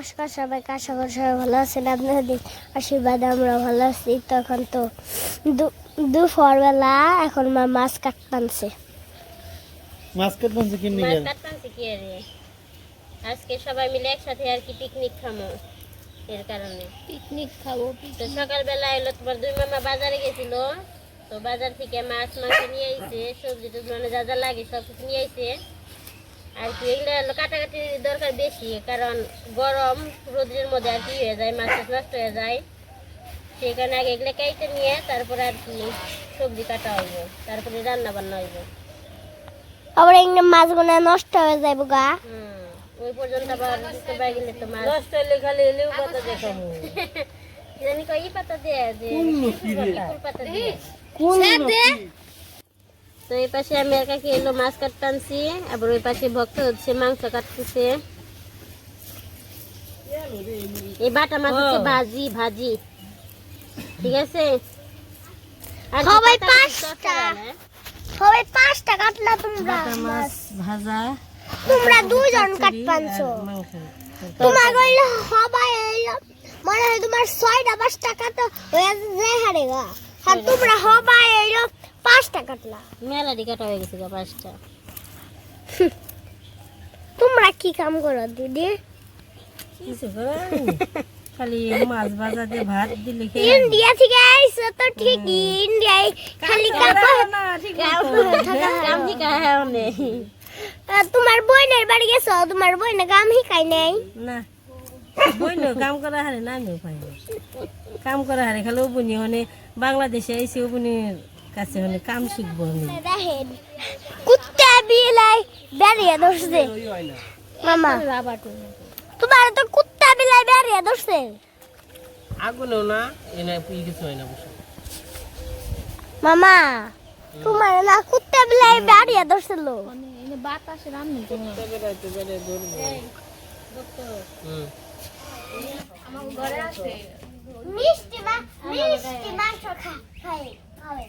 নমস্কার সবাইকে আশা করি সবাই ভালো আছেন। আপনাদের আশীর্বাদে আমরা ভালো আছি। তখন তো দু- দুপুরবেলা এখন মা মাছ কাটতানছে মাছ কাটছে কিনে মাছ গেল? কি রে আজকে সবাই মিলে একসাথে আর কি পিকনিক খামো। এর কারণে। পিকনিক খাব তো সকালবেলা এলো তোমার দুই মামা বাজারে গেছিল। তো বাজার থেকে মাছ মাংস নিয়ে আইছে সবজি টবজি মানে যা যা লাগে সব কিছু নিয়ে আইছে। আর কি এগুলো হলো কাটাকাটির দরকার বেশি কারণ গরম রোদ্রের মধ্যে আর কি হয়ে যায় মাছ নষ্ট হয়ে যায়। সেই কারণে আগে এগুলো কেটে নিয়ে তারপরে আর কি সবজি কাটা হইব তারপরে রান্না বান্না হইব। আবার এখানে মাছগুলো নষ্ট হয়ে যাইব গা। ওই পর্যন্ত আবার দিতে পারি গেলে তো মাছ নষ্ট হলে খালি এলেও কথা দেখাবো জানি কই ই পাতা দিয়ে যে ফুল পাতা দিয়ে। তো এই পাশে আমি একা কি এলো মাছ কাটতানছি আবার ওই পাশে ভক্ত হচ্ছে মাংস কাটতেছে। এই বাটা মাছ হচ্ছে ভাজি ভাজি। ঠিক আছে? সবাই পাতা পাঁচটা। সবাই পাঁচটা কাটলা তোমরা। মাছ ভাজা তোমরা দুজন কাটপানছো মাংস। তোমার কইলে সবাই এলো মনে হয় তোমার ছয়টা পাঁচটা কাটা হয়ে যায় হারে গা। আর তোমরা সবাই এলো পাঁচটা কাটলা। মেলাডি কাটা হয়ে গেছে গা পাঁচটা। তোমরা কি কাম করো দিদি? কিছু করে খালি মাছ ভাজা দিয়ে ভাত দিলে খেয়ে ইন্ডিয়া থেকে আইসো তো ঠিকই ইন্ডিয়ায় খালি কাপড় না ঠিক কাম ঠিক হ্যাঁ নেই। তোমার বোনের বাড়ি গেছো? তোমার বোনে কাম শিখাই নাই? না বইন কাম করা হারে না আমিও পাই কাম করা হারে খালি ওবনি মানে বাংলাদেশে আইসি ওবনির কাছে মানে কাম শিখব আমি। দেখেন কুত্তা বিলাই বেরিয়ে ধরছে। মামা তোমার তো কুত্তা বিলাই বেরিয়ে ধরছে। আগুনও না এনে কিছু হয় না বসে। মামা তোমার না কুত্তা বিলাই বেরিয়ে ধরছিল। মিষ্টি মা মিষ্টি মাংস খা খাই খাওয়াই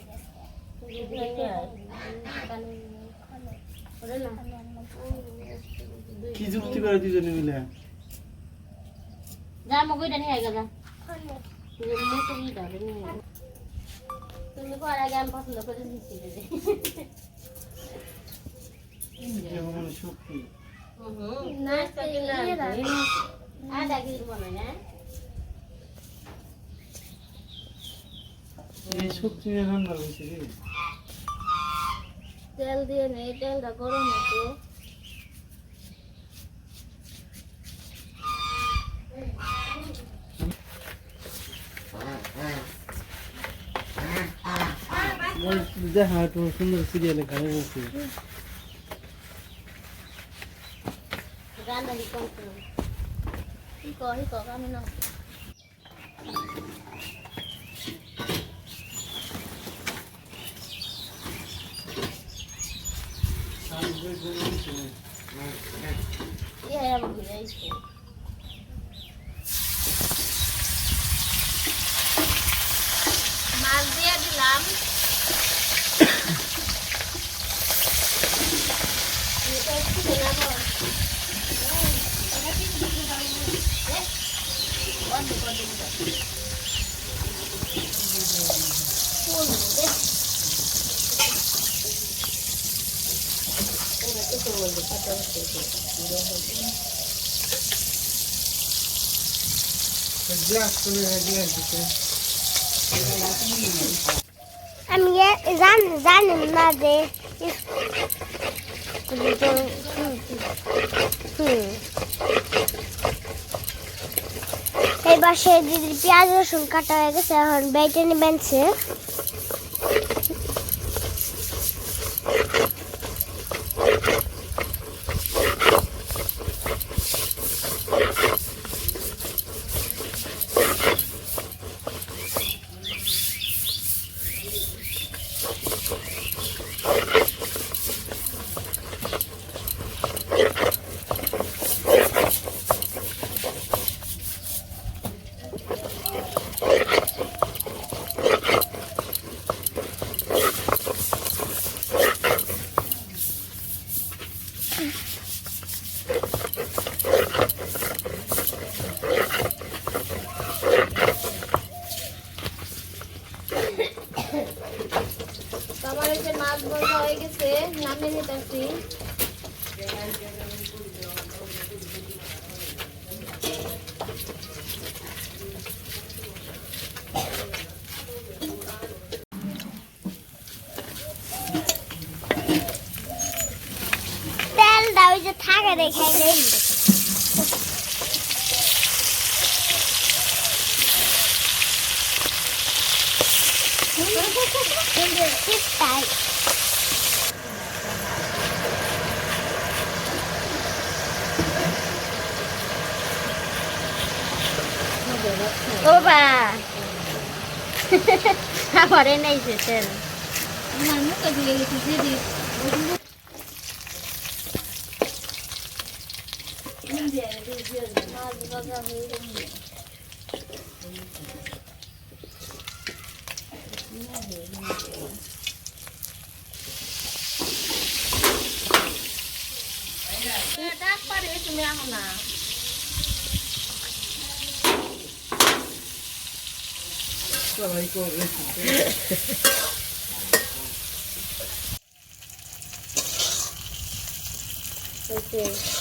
কি যুক্তি করে দুজনে মিলে? যা মগইটা নিয়ে আগে যা তুমি কর আগে আমি পছন্দ করে দিচ্ছি যেমন শক্তি। আধা কেজি বানাই না এই শক্তি রান্না হয়েছে রে। তেল দিয়ে নেই তেলটা গরম হচ্ছে ওই দেখা একটু সুন্দর সিরিয়ালে খারাপ হয়েছে গান্ডা দি কম করো হিকো হিকো আমি না ইয়ে আমার ঘুরে আইছে মাছ দিয়ে দিলাম? গ্লাস করে দিতে আমি জান জানি না যে এবার সে দিদির পেঁয়াজ রসুন কাটা হয়ে গেছে, এখন বেটে নিবেনছে চলে ওই যে থাকে দেখে নেই তাই ও বা। আমারে নাই তেল আমার মুখে দিয়ে দিদি সবাই করবে একটা তো আমি সেলিব্রেট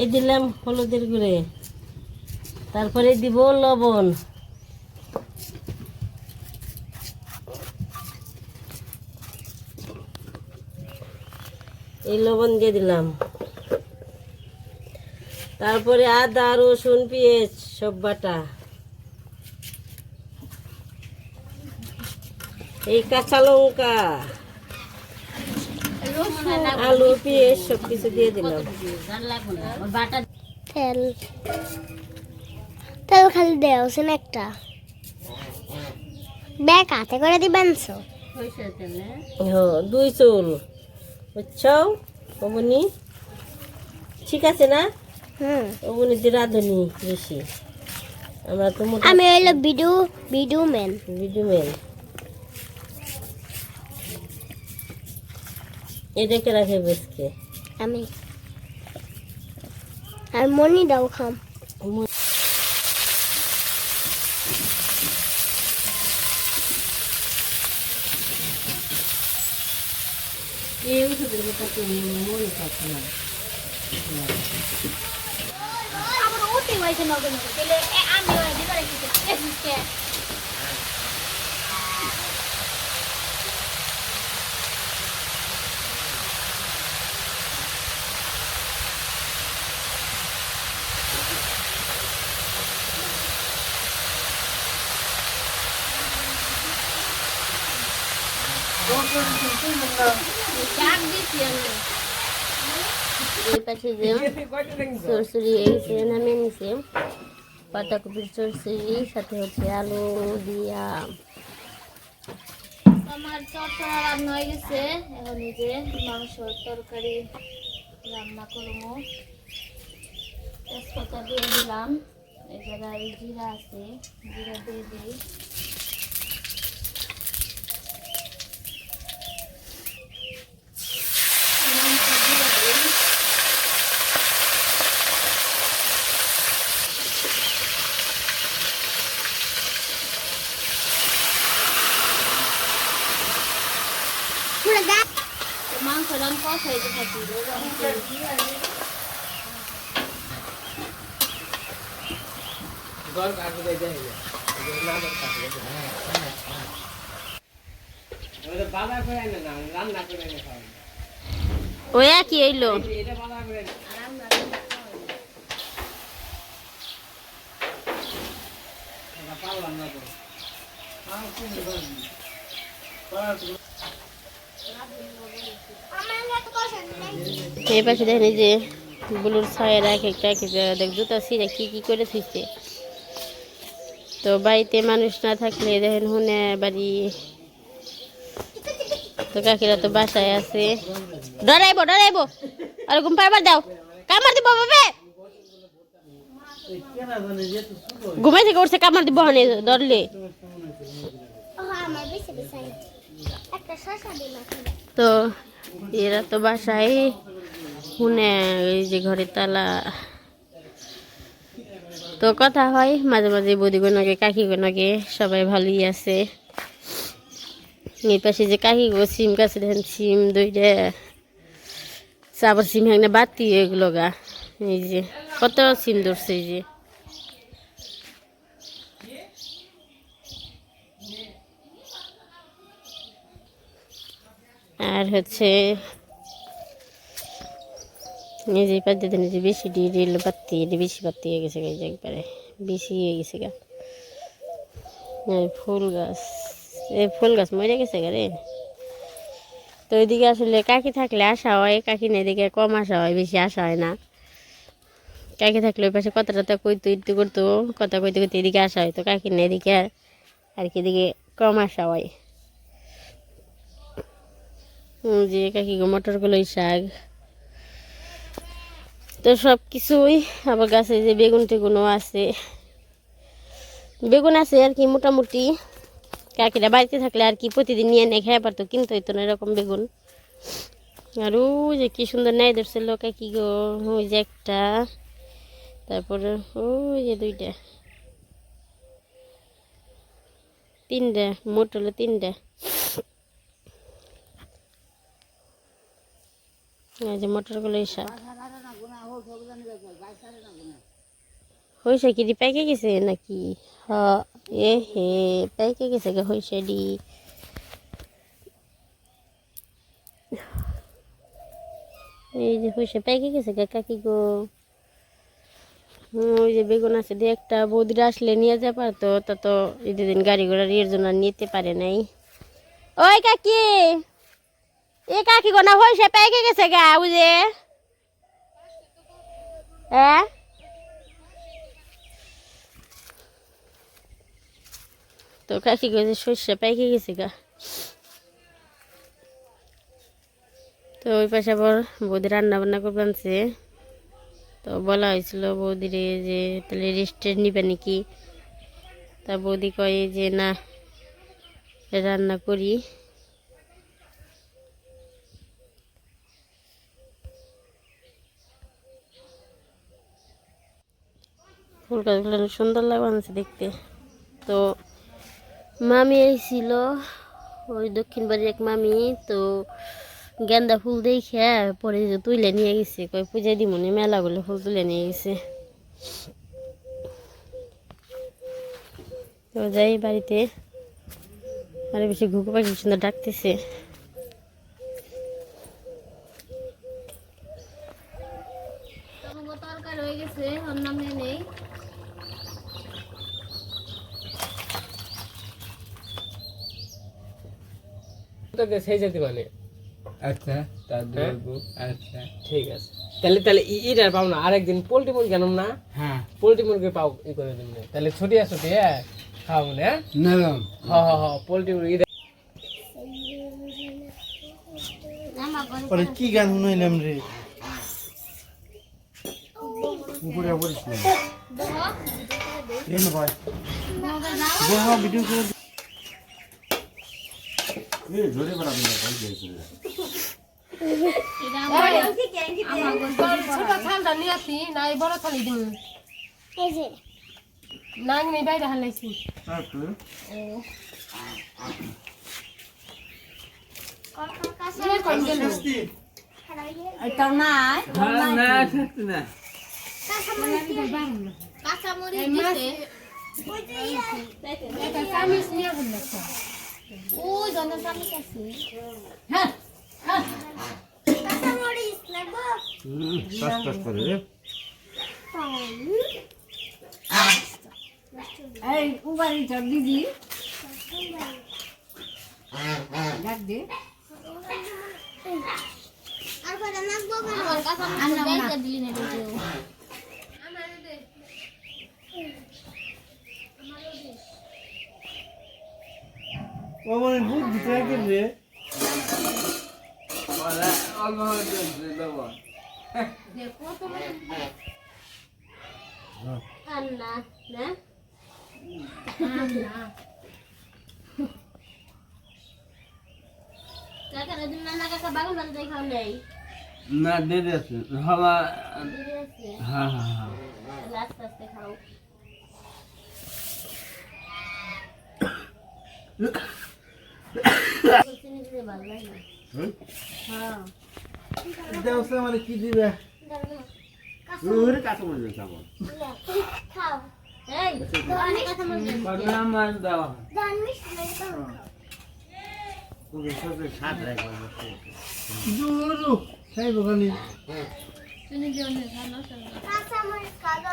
এই দিলাম হলুদের গুঁড়ে। তারপরে দিব লবণ। এই লবণ দিয়ে দিলাম। তারপরে আদা, রসুন, পেঁয়াজ, সব বাটা। এই কাঁচা লঙ্কা। আলু পেঁয়াজ সব কিছু দিয়ে দিলাম। তেল। তেল খালি দেওছেন একটা। ব্যাগ হাতে করে দিবেন না হ্যাঁ দুই চুল। বুঝছ অমনি? ঠিক আছে না? হুম। অমনি দিয়ে রাঁধুনি বেশি। আমরা তো আমি হইল ভিডিও ভিডিও ম্যান ভিডিওম্যান। এটাকে রাখে বেশকে আমি। আর মনি দাও খাম আমার উঠে হয়েছে গেলে আমি পাতাকপির সরসরি সাথে হচ্ছে আলু দিয়া আমার চটচড়া রান্না হয়ে গেছে এখন যে মাংসর তরকারি রান্না করব তেজপাতা দিয়ে দিলাম এই জায়গায় জিরা আছে, জিরা দিয়ে দিই মাংস দিয়ে দিই পুরো গা তো মাংস রান কষাই যে থাকি ঘর কাটে দেয় যায় না ওটা বাবা করে আনে না রান্না করে এনে খাওয়া ওই কি হইল এটা বাবা করে আনে। এটা পারলাম না তো আমার তুমি পারার তো এই পাশে দেখেন যে ব্লুর ছায়ের এক একটা এক একটা, দেখ জুতা ছিঁড়ে কি কি করে থুইছে তো বাড়িতে মানুষ না থাকলে দেখেন হুনে বাড়ি। তো কাকিরা তো বাসায় আছে। ডরাইবো ডরাইবো আর ঘুম পারবার দাও। কামার দিব বাবে ঘুমাই থেকে উঠছে কামার দিব হনে ধরলে। তো এরা তো বাসায়। শুনে এই যে ঘরে তালা। তো কথা হয়, মাঝে মাঝে বৌদি গোনাকে কাকি গোনাকে সবাই ভালোই আছে। এই পাশে যে কাকি গো সিম গাছে দেখেন, সিম দুইটা আবার সিম হ্যাঁ বাতি এগুলো গা। এই যে, কত সিম ধরছে যে। আর হচ্ছে নিজে পাতিতে নিজে বেশি দিয়ে দিল পাতি এটা বেশি পাতি হয়ে গেছে যে একবারে। বেশি হয়ে গেছে গা। ফুল গাছ, এই ফুল গাছ মরে গেছে গা রে। তো ওইদিকে আসলে কাকি থাকলে আসা হয়, কাকি না এদিকে কম আসা হয়, বেশি আসা হয় না। কাকি থাকলে ওই পাশে কথা টথা কইতো ইত্তু করতো, কথা কইতে কইতে এদিকে আসা হয়, তো কাকি না এদিকে আর কি এদিকে কম আসা হয়। যে কাকি মটর কলাই শাক তো সব কিছুই আবার গাছে যে বেগুন টেগুনও আছে। বেগুন আছে আর কি মোটামুটি। কাকিরা বাড়িতে থাকলে আর কি প্রতিদিন নিয়ে নিয়ে খেয়ে পারতো, কিনতে হইতো না এরকম বেগুন। আর ওই যে কি সুন্দর নেয় ধরছিল কি গো, ওই যে একটা। তারপরে ওই যে দুইটা। তিনটা, মোট হলো তিনটা। যে মটর কলাই শাক। হয়েছে কি, দি পাইকে গেছে নাকি? হ, এ হে, পাইকে গেছে গে হয়েছে ডি এই যে হয়েছে পাইকে গেছে গে, কাকি গো। ওই যে বেগুন আছে দিয়ে একটা বৌদিরা আসলে নিয়ে যা পারতো, তা তো দুদিন গাড়ি ঘোড়ার ইয়ের জন্য নিতে পারে নাই। ওই কাকি! এ কাকি গোনা হয়েছে পেকে গেছে গা বুঝে তো কাকি গেছে শস্য পেকে গেছে গা। তো ওই পাশে আবার বৌদি রান্না বান্না করে আনছে। তো বলা হয়েছিল বৌদিরে যে, তাহলে রেস্টুরেন্ট নিবে নাকি? তা বৌদি কয় যে, না, রান্না করি। ফুল গাছগুলো সুন্দর লাগছে দেখতে। তো মামি এসেছিল ওই দক্ষিণ বাড়ির এক মামি, তো গেন্দা ফুল দেখে পরে যে তুলে নিয়ে গেছে কই পূজা দিমনি মেলাগুলো ফুল তুলে নিয়ে গেছে। তো যাই বাড়িতে, আরে বেশি ঘুঘু পাখি সুন্দর ডাকতেছে। তরকারি হয়ে গেছে ওর নামে নেই। তোকে সেই যেতে মানে। আচ্ছা তা ধরবো আচ্ছা। ঠিক আছে। তাহলে তাহলে ই- ইটার পাও না আরেকদিন পোল্ট্রি মুরগি আনুম না? হ্যাঁ। পোল্ট্রি মুরগি পাও ই করে দিন তাহলে ছুটি আসো তুই হ্যাঁ? খাও না হ্যাঁ? নরম। হ হ হ পোল্ট্রি মুরগি পরে কি গান শুনাইলাম রে? উপরে পড়িস না এনে ভাই দেহ ভিডিও করে এ জোরে বাড়াবি না ভাই দিয়েছে ছোট থালটা নিয়ে আসি না এই বড় থালি দিন এই যে। না নেই বাইরে হালাইছি। না। দিদি ডাক দে আর করে নাচবো কেন আমার কাঁচামরিচ বেঁচে দিলি না মানে বুদ্ধি দেবো ঠান্ডা না দেরি আছে। হওয়া হ্যাঁ হ্যাঁ হ্যাঁ। আস্তে আস্তে খাও। মানে কি দিবে হচ্ছে আমার খাও মনে মাছ খাইব খালি? দিও কাঁচা মরিচ কাদা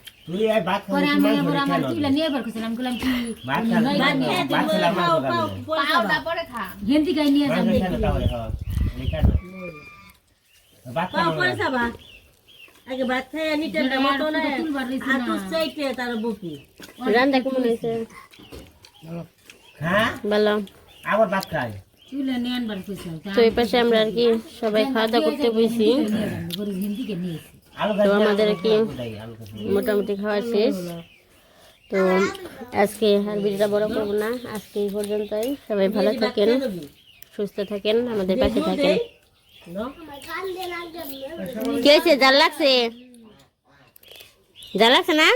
তুই এই ভাত পরে খাবি আমি কি এবার আমার মাছ নিয়ে এবার কইছিলাম বললাম কি? ভাত খাবি ভাত খেলাম মাছ খাবি পাউডা খা। হেন্দি গাই নিয়ে মাছ যাবে। খাবে তাহলে এখানে ভাত পাও পরে খাবা। আগে ভাত খাই নিতে মতো না তুলবার রইছে না। হাতু চাইতে তার বুকি রান্না কেমন হয়েছে হ্যাঁ? ভালো। আবার ভাত খাই। তুলে নিয়ে আনবার কইছিলাম তো এই পাশে আমরা আর কি সবাই খাওয়া দাওয়া করতে বসি তো আমাদের কি মোটামুটি খাওয়া শেষ। তো আজকে আর ভিডিওটা বড় করব না। আজকে এই পর্যন্তই। সবাই ভালো থাকেন সুস্থ থাকেন আমাদের পাশে থাকেন। কি হয়েছে? জাল লাগছে? জাল লাগছে না?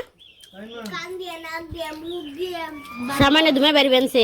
সামান্য ধুমে বাড়ি বেনছে।